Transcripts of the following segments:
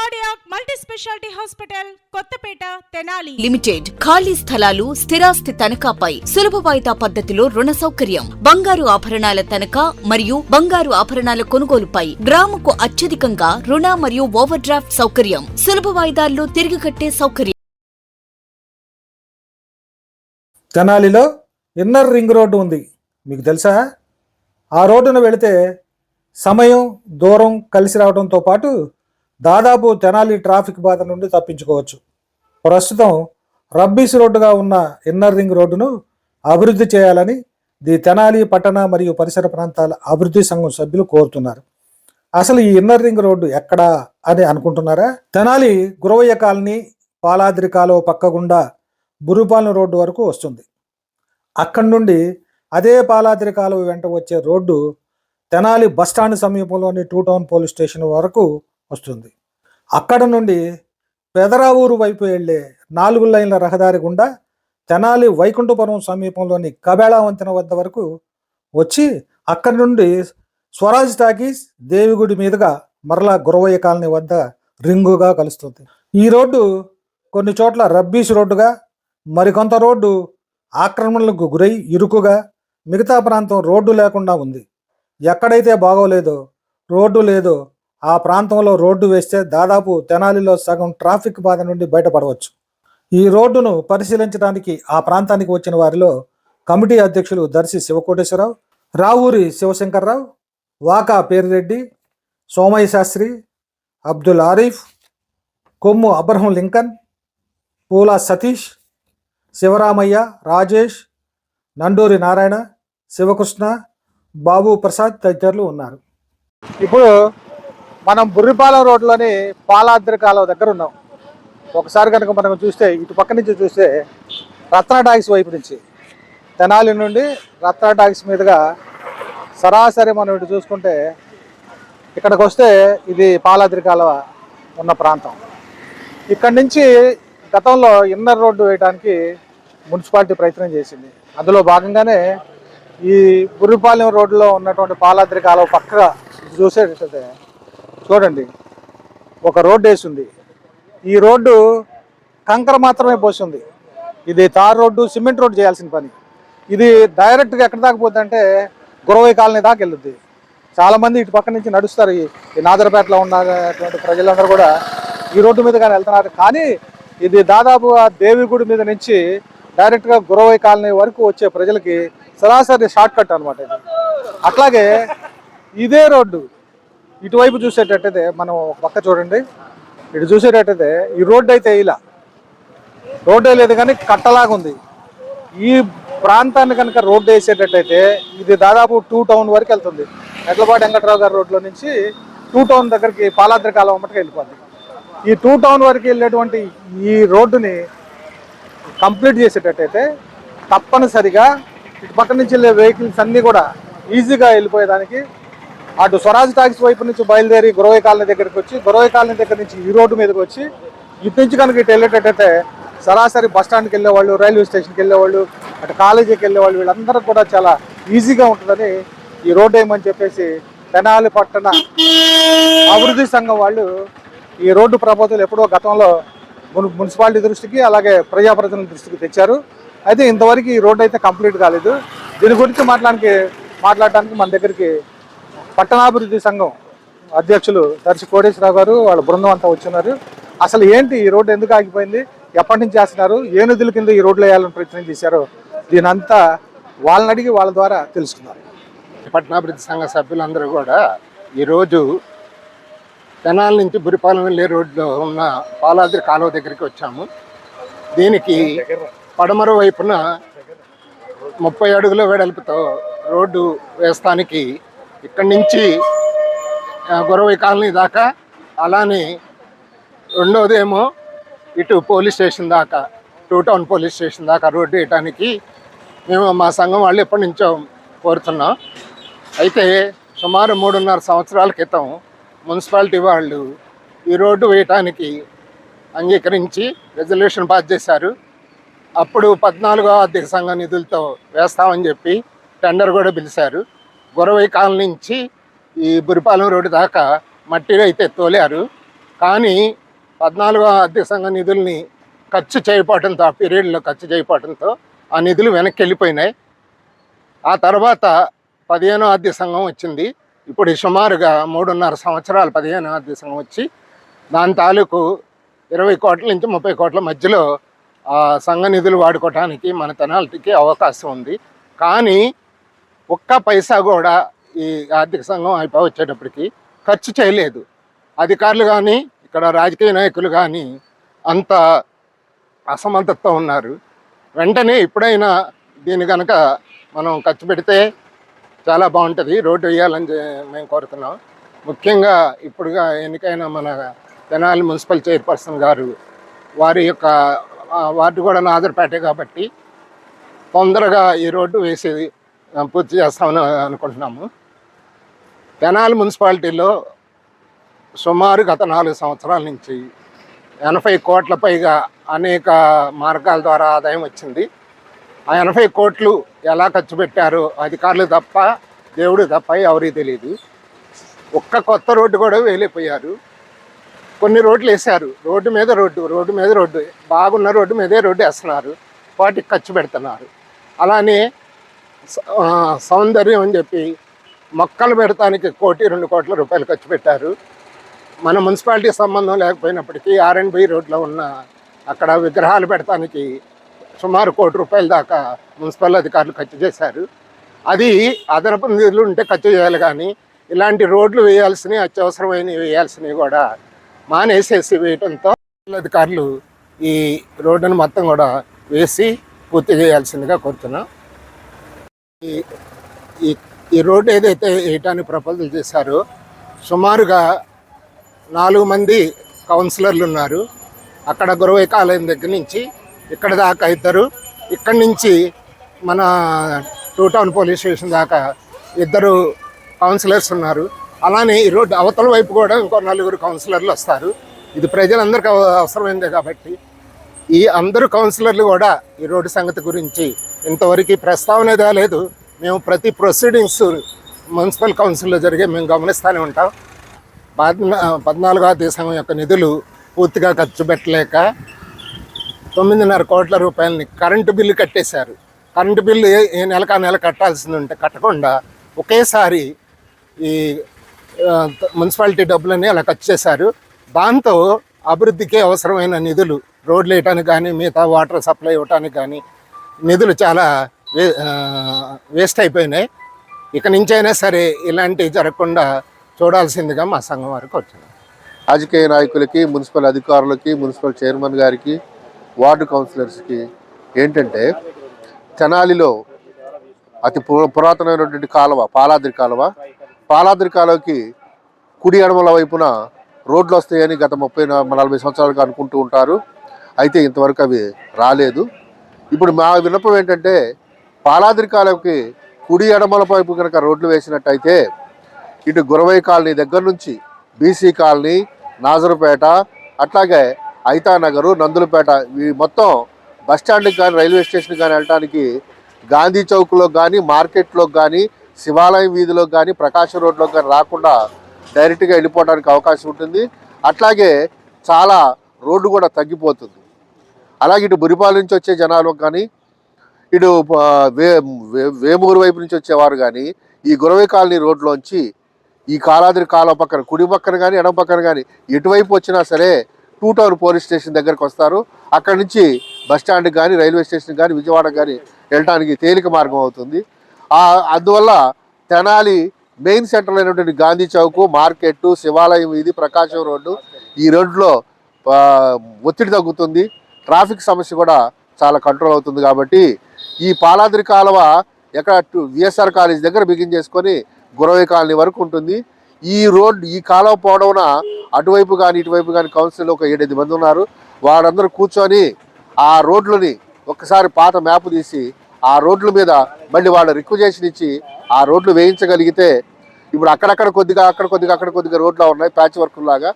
Cardiac multi speciality hospital Kothapeta Tenali. Limited ఖాళీ స్థలాలు స్థిరాస్తి తనఖాపై సులభ వాయిదా పద్ధతిలో రుణ సౌకర్యం. బంగారు ఆభరణాల తనఖా మరియు బంగారు ఆభరణాల కొనుగోలుపై గ్రాముకు అత్యధికంగా రుణ మరియు ఓవర్ డ్రాఫ్ట్ సౌకర్యం. సులభ వాయిదాల్లో తిరిగి కట్టే సౌకర్యం. తెనాలిలో ఇన్నర్ రింగ్ రోడ్డు ఉంది. మీకు తెలుసా? ఆ రోడ్డున వెళితే సమయం దూరం కలిసి రావడంతో పాటు దాదాపు తెనాలి ట్రాఫిక్ బాధ నుండి తప్పించుకోవచ్చు. ప్రస్తుతం రబ్బీస్ రోడ్డుగా ఉన్న ఇన్నర్ రింగ్ రోడ్డును అభివృద్ధి చేయాలని ది తెనాలి పట్టణ మరియు పరిసర ప్రాంతాల అభివృద్ధి సంఘం సభ్యులు కోరుతున్నారు. అసలు ఈ ఇన్నర్ రింగ్ రోడ్డు ఎక్కడా అని అనుకుంటున్నారా? తెనాలి గురవయ్య కాలనీ పాలాద్రి కాలువ పక్క గుండా బురుపాలెం రోడ్డు వరకు వస్తుంది. అక్కడి నుండి అదే పాలాద్రి కాలువ వెంట వచ్చే రోడ్డు తెనాలి బస్టాండ్ సమీపంలోని టూ టౌన్ పోలీస్ స్టేషన్ వరకు వస్తుంది. అక్కడ నుండి పెదరావూరు వైపు వెళ్ళే నాలుగు లైన్ల రహదారి గుండా తెనాలి వైకుంఠపురం సమీపంలోని కబేళా వంతెన వద్ద వరకు వచ్చి అక్కడి నుండి స్వరాజ్ టాకీస్ దేవిగుడి మీదుగా మరలా గురవయ్య కాలనీ వద్ద రింగుగా కలుస్తుంది. ఈ రోడ్డు కొన్ని చోట్ల రబ్బీస్ రోడ్డుగా మరికొంత రోడ్డు ఆక్రమణలకు గురై ఇరుకుగా మిగతా ప్రాంతం రోడ్డు లేకుండా ఉంది. ఎక్కడైతే బాగోలేదో రోడ్డు లేదో ఆ ప్రాంతంలో రోడ్డు వేస్తే దాదాపు తెనాలిలో సగం ట్రాఫిక్ బాధ నుండి బయటపడవచ్చు. ఈ రోడ్డును పరిశీలించడానికి ఆ ప్రాంతానికి వచ్చిన వారిలో కమిటీ అధ్యక్షులు దర్శి శివకోటేశ్వరరావు రావూరి శివశంకర్రావు వాకా పేరిరెడ్డి సోమయ్య శాస్త్రి అబ్దుల్ ఆరీఫ్ కొమ్ము అబ్రహం లింకన్ పూల సతీష్ శివరామయ్య రాజేష్ నండూరి నారాయణ శివకృష్ణ బాబు ప్రసాద్ తదితరులు ఉన్నారు. ఇప్పుడు మనం బుర్రిపాలెం రోడ్లోని పాలాద్రి కాలువ దగ్గర ఉన్నాం. ఒకసారి కనుక మనం చూస్తే ఇటు పక్క నుంచి చూస్తే రత్న టాక్స్ వైపు నుంచి. తెనాలి నుండి రత్న టాక్స్ మీదుగా సరాసరి మనం ఇటు చూసుకుంటే ఇక్కడికి వస్తే ఇది పాలాద్రి కాలువ ఉన్న ప్రాంతం. ఇక్కడి నుంచి గతంలో ఇన్నర్ రోడ్డు వేయడానికి మున్సిపాలిటీ ప్రయత్నం చేసింది. అందులో భాగంగానే ఈ బుర్రిపాలెం రోడ్డులో ఉన్నటువంటి పాలాద్రి కాలువ పక్కగా చూసేటట్లయితే చూడండి. ఒక రోడ్డు వేసింది. ఈ రోడ్డు కంకర మాత్రమే పోసింది. ఇది తార్ రోడ్డు సిమెంట్ రోడ్డు చేయాల్సిన పని. ఇది డైరెక్ట్గా ఎక్కడ దాకా పోతుందంటే గురవై కాలనీ దాకా వెళ్ళుద్ది చాలామంది ఇటు పక్క నుంచి నడుస్తారు. ఈ ఈ నాదరపేటలో ఉన్నటువంటి ప్రజలందరూ కూడా ఈ రోడ్డు మీద కానీ వెళ్తున్నారు. కానీ ఇది దాదాపు ఆ దేవిగుడి మీద నుంచి డైరెక్ట్గా గురవై కాలనీ వరకు వచ్చే ప్రజలకి సరాసరి షార్ట్ కట్ అనమాట ఇది. అట్లాగే ఇదే రోడ్డు. ఇటువైపు చూసేటట్టయితే మనం ఒక పక్క చూడండి. ఇటు చూసేటట్టయితే ఈ రోడ్డు అయితే ఇలా. రోడ్డు లేదు కానీ కట్టలాగా ఉంది. ఈ ప్రాంతాన్ని కనుక రోడ్డు వేసేటట్టయితే ఇది దాదాపు టూ టౌన్ వరకు వెళ్తుంది. ఎడ్లపాటి వెంకట్రావు గారి రోడ్లో నుంచి టూ టౌన్ దగ్గరికి పాలాద్రి కాలం మట్టుకు వెళ్ళిపోద్ది. ఈ టూ టౌన్ వరకు వెళ్ళేటువంటి ఈ రోడ్డుని కంప్లీట్ చేసేటట్టయితే తప్పనిసరిగా ఇటు పక్క నుంచి వెళ్ళే వెహికల్స్ అన్నీ కూడా ఈజీగా వెళ్ళిపోయేదానికి అటు స్వరాజ్ టాక్స్ వైపు నుంచి బయలుదేరి గురవై కాలనీ దగ్గరికి వచ్చి గురవై కాలనీ దగ్గర నుంచి ఈ రోడ్డు మీదకి వచ్చి ఇటు నుంచి కనుక ఇటు వెళ్ళేటట్టయితే సరాసరి బస్ వెళ్ళేవాళ్ళు రైల్వే స్టేషన్కి వెళ్ళేవాళ్ళు అటు కాలేజీకి వెళ్ళేవాళ్ళు వీళ్ళందరూ కూడా చాలా ఈజీగా ఉంటుందని ఈ రోడ్డు వేయమని చెప్పేసి తెనాలి పట్టణ అభివృద్ధి సంఘం వాళ్ళు ఈ రోడ్డు ప్రపోజల్ ఎప్పుడో గతంలో మున్సిపాలిటీ దృష్టికి అలాగే ప్రజాప్రతినిధుల దృష్టికి తెచ్చారు. అయితే ఇంతవరకు ఈ రోడ్డు అయితే కంప్లీట్ కాలేదు. దీని గురించి మాట్లాడానికి మాట్లాడడానికి మన దగ్గరికి పట్టణాభివృద్ధి సంఘం అధ్యక్షులు దర్శి కోటేశ్వరరావు గారు వాళ్ళ బృందం అంతా వచ్చినారు. అసలు ఏంటి ఈ రోడ్డు ఎందుకు ఆగిపోయింది? ఎప్పటి నుంచి చేస్తున్నారు? ఏ నిధుల కింద ఈ రోడ్లు వేయాలని ప్రయత్నం చేశారో దీనంతా వాళ్ళని అడిగి వాళ్ళ ద్వారా తెలుసుకున్నారు పట్టణాభివృద్ధి సంఘ సభ్యులందరూ కూడా ఈరోజు తెనాల నుంచి బురిపాలెం వెళ్ళే రోడ్లో ఉన్న పాలాద్రి కాలువ దగ్గరికి వచ్చాము. దీనికి పడమర వైపున ముప్పై అడుగుల వెడల్పుతో రోడ్డు వేస్తానికి ఇక్కడి నుంచి గొరవై కాలనీ దాకా అలానే రెండోదేమో ఇటు పోలీస్ స్టేషన్ దాకా టూ టౌన్ పోలీస్ స్టేషన్ దాకా రోడ్డు వేయడానికి మేము మా సంఘం వాళ్ళు ఎప్పటి నుంచో కోరుతున్నాం. అయితే సుమారు మూడున్నర సంవత్సరాల క్రితం మున్సిపాలిటీ వాళ్ళు ఈ రోడ్డు వేయటానికి అంగీకరించి రెజల్యూషన్ పాస్ చేశారు. అప్పుడు పద్నాలుగో ఆర్థిక సంఘ నిధులతో వేస్తామని చెప్పి టెండర్ కూడా పిలిచారు. గొరవై కాలనీ నుంచి ఈ బురిపాలెం రోడ్డు దాకా మట్టిలో అయితే తోలారు. కానీ పద్నాలుగో ఆర్థిక సంఘ నిధుల్ని ఖర్చు చేయకపోవడంతో ఆ పీరియడ్లో ఖర్చు చేయకపోవడంతో ఆ నిధులు వెనక్కి వెళ్ళిపోయినాయి. ఆ తర్వాత పదిహేనో ఆర్థిక సంఘం వచ్చింది. ఇప్పుడు సుమారుగా మూడున్నర సంవత్సరాలు పదిహేనో ఆర్థిక సంఘం వచ్చి దాని తాలూకు ఇరవై కోట్ల నుంచి ముప్పై కోట్ల మధ్యలో ఆ సంఘ నిధులు వాడుకోవడానికి మన తెనాలిటీకి అవకాశం ఉంది. కానీ ఒక్క పైసా కూడా ఈ ఆర్థిక సంఘం అయిపోయి వచ్చేటప్పటికి ఖర్చు చేయలేదు. అధికారులు కానీ ఇక్కడ రాజకీయ నాయకులు కానీ అంత అసమర్థతతో ఉన్నారు. వెంటనే ఇప్పుడైనా దీన్ని కనుక మనం ఖర్చు పెడితే చాలా బాగుంటుంది. రోడ్డు వేయాలని మేము కోరుతున్నాం. ముఖ్యంగా ఇప్పుడుగా ఎన్నికైన మన తెనాలి మున్సిపల్ చైర్పర్సన్ గారు వారి యొక్క వార్డు కూడా నాదర్పేటే కాబట్టి తొందరగా ఈ రోడ్డు వేసేది పూర్తి చేస్తామని అనుకుంటున్నాము. తెనాలి మున్సిపాలిటీలో సుమారు గత నాలుగు సంవత్సరాల నుంచి ఎనభై కోట్ల పైగా అనేక మార్గాల ద్వారా ఆదాయం వచ్చింది. ఆ ఎనభై కోట్లు ఎలా ఖర్చు పెట్టారో అధికారులు తప్ప దేవుడు తప్ప ఎవరికి తెలియదు. ఒక్క కొత్త రోడ్డు కూడా వేలిపోయారు కొన్ని రోడ్లు వేశారు. రోడ్డు మీద రోడ్డు రోడ్డు మీద రోడ్డు. బాగున్న రోడ్డు మీదే రోడ్డు వేస్తున్నారు. వాటికి ఖర్చు పెడుతున్నారు. అలానే సౌందర్యం అని చెప్పి మొక్కలు పెడతానికి కోటి రెండు కోట్ల రూపాయలు ఖర్చు పెట్టారు. మన మున్సిపాలిటీ సంబంధం లేకపోయినప్పటికీ ఆర్ అండ్ బి రోడ్లో ఉన్న అక్కడ విగ్రహాలు పెడతానికి సుమారు కోటి రూపాయల దాకా మున్సిపల్ అధికారులు ఖర్చు చేశారు. అది అదనపు నిధులు ఉంటే ఖర్చు చేయాలి కానీ ఇలాంటి రోడ్లు వేయాల్సినవి అత్యవసరమైనవి వేయాల్సినవి కూడా మానేసేసి వేయడంతో అధికారులు ఈ రోడ్డును మొత్తం కూడా వేసి పూర్తి చేయాల్సిందిగా కోరుతున్నాం. ఈ ఈ రోడ్డు ఏదైతే వేయటానికి ప్రపోజల్ చేశారో సుమారుగా నాలుగు మంది కౌన్సిలర్లు ఉన్నారు. అక్కడ గురవై కాలేయం దగ్గర నుంచి ఇక్కడ దాకా ఇద్దరు ఇక్కడి నుంచి మన టూ టౌన్ పోలీస్ స్టేషన్ దాకా ఇద్దరు కౌన్సిలర్స్ ఉన్నారు. అలానే ఈ రోడ్డు అవతల వైపు కూడా ఇంకో నలుగురు కౌన్సిలర్లు వస్తారు. ఇది ప్రజలందరికీ అవ- అవసరమైందే కాబట్టి ఈ అందరు కౌన్సిలర్లు కూడా ఈ రోడ్డు సంగతి గురించి ఇంతవరకు ప్రస్తావన లేదు. మేము ప్రతి ప్రొసీడింగ్స్ మున్సిపల్ కౌన్సిల్లో జరిగే మేము గమనిస్తూనే ఉంటాం. పద్నా పద్నాలుగో ఆర్థిక సంఘం యొక్క నిధులు పూర్తిగా ఖర్చు పెట్టలేక తొమ్మిదిన్నర కోట్ల రూపాయలని కరెంటు బిల్లు కట్టేశారు. కరెంటు బిల్లు ఏ ఏ నెలకు ఆ నెల కట్టాల్సింది ఉంటే కట్టకుండా ఒకేసారి ఈ మున్సిపాలిటీ డబ్బులని అలా ఖర్చు చేశారు. దాంతో అభివృద్ధికి అవసరమైన నిధులు రోడ్లు వేయటానికి కానీ మిగతా వాటర్ సప్లై ఇవ్వటానికి కానీ నిధులు చాలా వే వేస్ట్ అయిపోయినాయి. ఇక నుంచైనా సరే ఇలాంటివి జరగకుండా చూడాల్సిందిగా మా సంఘం వారికి వచ్చింది రాజకీయ నాయకులకి మున్సిపల్ అధికారులకి మున్సిపల్ చైర్మన్ గారికి వార్డు కౌన్సిలర్స్కి ఏంటంటే తెనాలిలో అతి పు- పురాతనమైనటువంటి కాలువ పాలాద్రి కాలువ పాలాద్రి కాలువకి కుడి ఎడమల వైపున రోడ్లు వస్తాయని గత ముప్పై నలభై సంవత్సరాలుగా అనుకుంటూ ఉంటారు. అయితే ఇంతవరకు అవి రాలేదు. ఇప్పుడు మా విన్నపం ఏంటంటే పాలాద్రి కాలంకి కుడి ఎడమల వైపు కనుక రోడ్లు వేసినట్టయితే ఇటు గురవై కాలనీ దగ్గర నుంచి బీసీ కాలనీ నాజరుపేట అట్లాగే ఐతానగరు నందులపేట ఈ మొత్తం బస్ స్టాండ్కి కానీ రైల్వే స్టేషన్కి కానీ వెళ్ళడానికి గాంధీ చౌక్లో కానీ మార్కెట్లో కానీ శివాలయం వీధిలో కానీ ప్రకాశం రోడ్లో కానీ రాకుండా డైరెక్ట్గా వెళ్ళిపోవడానికి అవకాశం ఉంటుంది. అట్లాగే చాలా రోడ్డు కూడా తగ్గిపోతుంది. అలాగే ఇటు బురిపాల నుంచి వచ్చే జనాలు కానీ ఇటు వే వేమూరు వైపు నుంచి వచ్చేవారు కానీ ఈ గురవై కాలనీ రోడ్లోంచి ఈ కాలాద్రి కాలువ పక్కన కుడి పక్కన కానీ ఎడమ పక్కన కానీ ఎటువైపు వచ్చినా సరే టూ టౌన్ పోలీస్ స్టేషన్ దగ్గరకు వస్తారు. అక్కడి నుంచి బస్ కానీ రైల్వే స్టేషన్ కానీ విజయవాడ కానీ వెళ్ళడానికి తేలిక మార్గం అవుతుంది. అందువల్ల తెనాలి మెయిన్ సెంటర్ అయినటువంటి గాంధీ చౌక్ మార్కెట్ శివాలయం ఇది ప్రకాశం రోడ్డు ఈ రోడ్లో ఒత్తిడి తగ్గుతుంది. ట్రాఫిక్ సమస్య కూడా చాలా కంట్రోల్ అవుతుంది కాబట్టి ఈ పాలాద్రి కాలువ ఎక్కడ విఎస్ఆర్ కాలేజ్ దగ్గర బిగిన్ చేసుకొని గురవై కాలనీ వరకు ఉంటుంది. ఈ రోడ్ ఈ కాలువ పోవడంన అటువైపు కానీ ఇటువైపు కానీ కౌన్సిల్ ఒక ఏడెనిమిది మంది ఉన్నారు. వాళ్ళందరూ కూర్చొని ఆ రోడ్లని ఒక్కసారి పాత మ్యాప్ తీసి ఆ రోడ్ల మీద మళ్ళీ వాళ్ళు రిక్వజేషన్ ఇచ్చి ఆ రోడ్లు వేయించగలిగితే ఇప్పుడు అక్కడక్కడ కొద్దిగా అక్కడ కొద్దిగా అక్కడ కొద్దిగా రోడ్లు ఉన్నాయి ప్యాచ్ వర్క్ లాగా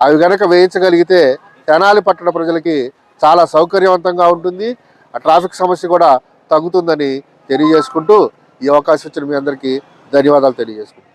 అవి కనుక వేయించగలిగితే తెనాలి పట్టణ ప్రజలకి చాలా సౌకర్యవంతంగా ఉంటుంది. ఆ ట్రాఫిక్ సమస్య కూడా తగ్గుతుందని తెలియజేసుకుంటూ ఈ అవకాశం ఇచ్చిన మీ అందరికీ ధన్యవాదాలు తెలియజేసుకుంటాను